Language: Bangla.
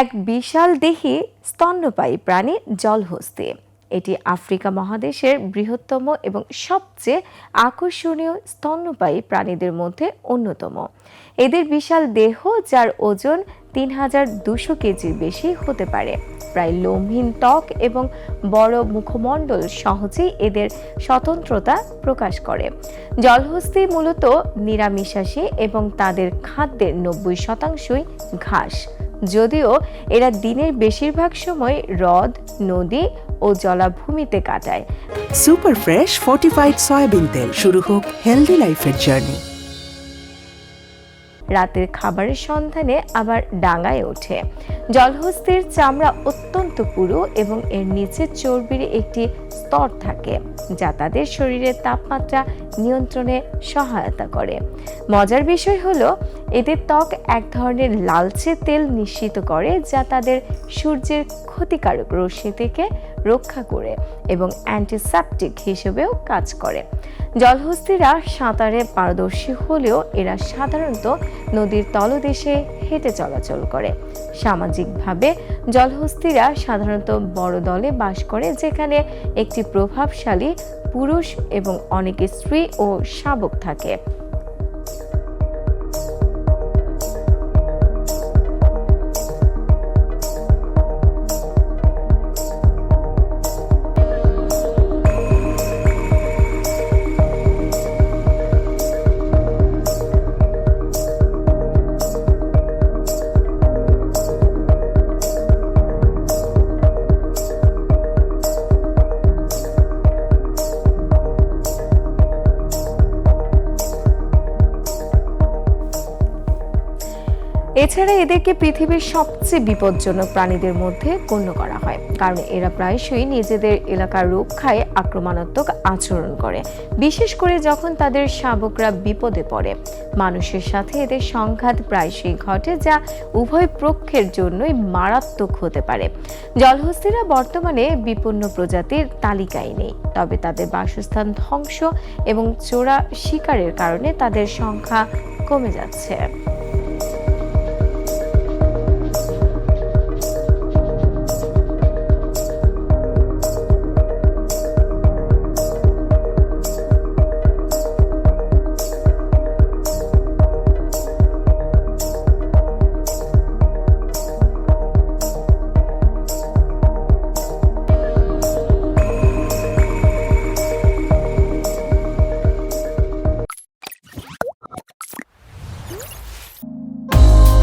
এক বিশাল দেহি স্তন্যপায়ী প্রাণী জলহস্তি। এটি আফ্রিকা মহাদেশের বৃহত্তম এবং সবচেয়ে আকর্ষণীয় স্তন্যপায়ী প্রাণীদের মধ্যে অন্যতম। এদের বিশাল দেহ, যার ওজন তিন হাজার দুশো কেজির বেশি হতে পারে। প্রায় লোমহীন ত্বক এবং বড় মুখমণ্ডল সহজেই এদের স্বতন্ত্রতা প্রকাশ করে। জলহস্তি মূলত নিরামিষাশী এবং তাদের খাদ্যের নব্বই শতাংশই ঘাস। যদিও এরা দিনের বেশিরভাগ সময় হ্রদ নদী ও জলাভূমিতে কাটায়। সুপার ফ্রেশ ফর্টিফাইড সয়াবিন তেল। শুরু হোক হেলদি লাইফের জার্নি রাতের খাবারের সন্ধানে আবার ডাঙায় ওঠে। জলহস্তির চামড়া অত্যন্ত পুরু এবং এর নিচে চর্বির একটি স্তর থাকে যা তাদের শরীরের তাপমাত্রা নিয়ন্ত্রণে সহায়তা করে। মজার বিষয় হলো এদের ত্বক এক ধরনের লালচে তেল নিশ্চিত করে যা তাদের সূর্যের ক্ষতিকারক রশ্মি থেকে রক্ষা করে এবং অ্যান্টিসেপটিক হিসেবেও কাজ করে। জলহস্তিরা সাঁতারে পারদর্শী হলেও এরা সাধারণত নদীর তলদেশে হেঁটে চলাচল করে। সামাজিকভাবে জলহস্তিরা সাধারণত বড় দলে বাস করে, যেখানে একটি প্রভাবশালী পুরুষ এবং অনেক স্ত্রী ও শাবক থাকে। এছাড়া এদেরকে পৃথিবীর সবচেয়ে বিপজ্জনক প্রাণীদের মধ্যে গণ্য করা হয়। কারণ এরা প্রায়শই নিজেদের এলাকার রক্ষায় আক্রমণাত্মক আচরণ করে। বিশেষ করে যখন তাদের শাবকরা বিপদে পড়ে। মানুষের সাথে এদের সংঘাত প্রায়শই ঘটে যা উভয় পক্ষের জন্যই মারাত্মক হতে পারে। জলহস্তিরা বর্তমানে বিপন্ন প্রজাতির তালিকায় নেই। তবে তাদের বাসস্থান ধ্বংস এবং চোরা শিকারের কারণে তাদের সংখ্যা কমে যাচ্ছে।